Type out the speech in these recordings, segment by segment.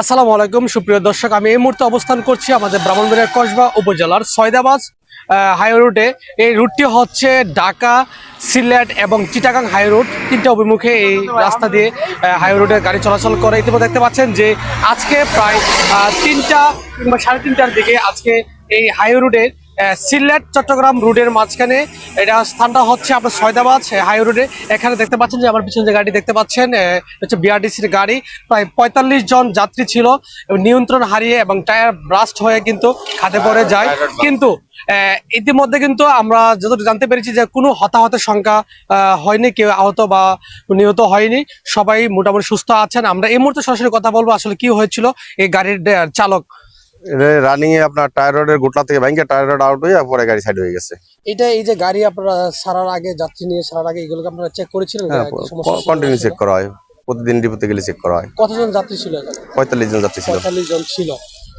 আসসালামু আলাইকুম, সুপ্রিয় দর্শক, আমি এই মুহূর্তে অবস্থান করছি আমাদের ব্রাহ্মণবাড়িয়া কসবা উপজেলার সয়দাবাজ রুটে। এই রুটটি হচ্ছে ঢাকা, সিলেট এবং চিটাগাং হাই রুট। তিনটা অভিমুখে এই রাস্তা দিয়ে রুটে গাড়ি চলাচল করে। ইতিমধ্যে দেখতে পাচ্ছেন যে আজকে প্রায় তিনটা কিংবা সাড়ে তিনটার দিকে আজকে এই রুটের সিলেট, চট্টগ্রাম রুটের মাঝখানে এটা স্থানটা হচ্ছে আপনার সয়দাবাদ হাই রোডে। এখানে দেখতে পাচ্ছেন যে আমার পিছনে যে গাড়ি দেখতে পাচ্ছেন হচ্ছে বিআরটিসির গাড়ি। প্রায় পঁয়তাল্লিশ জন যাত্রী ছিল। নিয়ন্ত্রণ হারিয়ে এবং টায়ার ব্রাস্ট হয়ে কিন্তু খাদে পড়ে যায়। কিন্তু ইতিমধ্যে কিন্তু আমরা যতটুকু জানতে পেরেছি যে কোনো হতাহতের সংখ্যা হয়নি, কেউ আহত বা নিহত হয়নি। সবাই মোটামুটি সুস্থ আছেন। আমরা এই মুহূর্তে সরাসরি কথা বলব আসলে কি হয়েছিল। এই গাড়ির চালক রানিং এ আপনার টায়ার রোডের গোটলা থেকে ব্যাংকে টায়ার রোড আউট হয়ে পরে গাড়ি সাইড হয়ে গেছে। এটা এই যে গাড়ি আপনারা সারার আগে যাত্রী নিয়ে সারার আগে এগুলোকে আপনারা চেক করেছিলেন? হ্যাঁ কন্টিনিউ চেক করা হয়। প্রতিদিন ডিপোতে গেলে চেক করা হয়। কতজন যাত্রী ছিল পঁয়তাল্লিশ জন যাত্রী ছিল। পঁয়তাল্লিশ জন ছিল।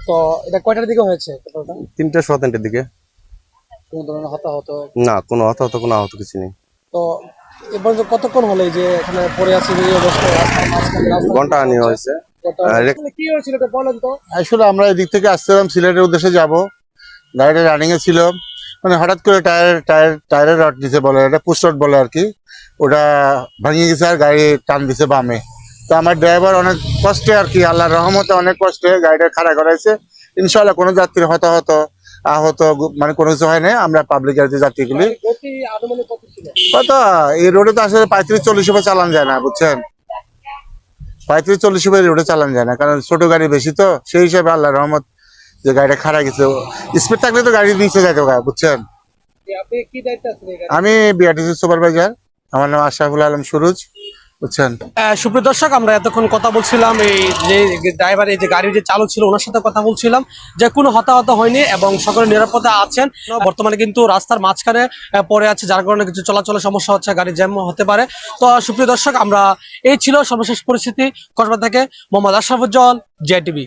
তো এটা কয়টার দিকে হয়েছে? তিনটে সোয়া তিনটের দিকে। কোনো ধরনের হতাহত? না কোনো হতাহত কোনো আহত কিছু নেই। তো এ পর্যন্ত কতক্ষণ হলো এই যে এখানে পড়ে আছে এই অবস্থা ঘণ্টা আনি হয়েছে। কি হয়েছিল বলেন তো? আসলে আমরা এদিক থেকে আসছিলাম সিলেটের উদ্দেশ্যে যাব। গাড়িটা রানিং এ ছিল। মানে হঠাৎ করে টায়ার টায়ার টায়ারের রড দিছে বলে এটা পুশ রড বলে আর কি ওটা ভাঙিয়ে গেছে আর গাড়ি টান দিছে বামে। তো আমার ড্রাইভার অনেক কষ্টে আর কি আল্লাহর রহমতে অনেক কষ্টে গাড়িটা খাড়া করাইছে। ইনশাল্লাহ কোনো যাত্রী হতাহত আহত মানে কোনো কিছু হয় না আমরা পাবলিক গাড়িতে যাত্রীগুলি কত এই রোডে তো আসলে পঁয়ত্রিশ চল্লিশ চালান যায় না বুঝছেন? পঁয়ত্রিশ চল্লিশ সময় রোডে চালান যায় না। কারণ ছোট গাড়ি বেশি তো সেই হিসাবে আল্লাহ রহমত যে গাড়িটা খারাপ গেছে স্পিড থাকলে তো গাড়ি নিচে যাইতে বুঝছেন? আমি বিআরটিসি সুপারভাইজার আমার নাম আশরাফুল আলম সুরুজ। বুঝছেন? সুপ্রিয় দর্শক আমরা এতক্ষণ কথা বলছিলাম এই যে ড্রাইভার এই যে গাড়ির যে চালক ছিল ওনার সাথে কথা বলছিলাম যে কোনো হতাহত হয়নি এবং সকলে নিরাপদে আছেন। বর্তমানে কিন্তু রাস্তার মাঝখানে পড়ে আছে যার কারণে কিছু চলাচলের সমস্যা হচ্ছে গাড়ি জ্যাম হতে পারে। তো সুপ্রিয় দর্শক আমরা এই ছিল সর্বশেষ পরিস্থিতি। কসবা থেকে মোহাম্মদ আশরাফুজ্জল জেটিভি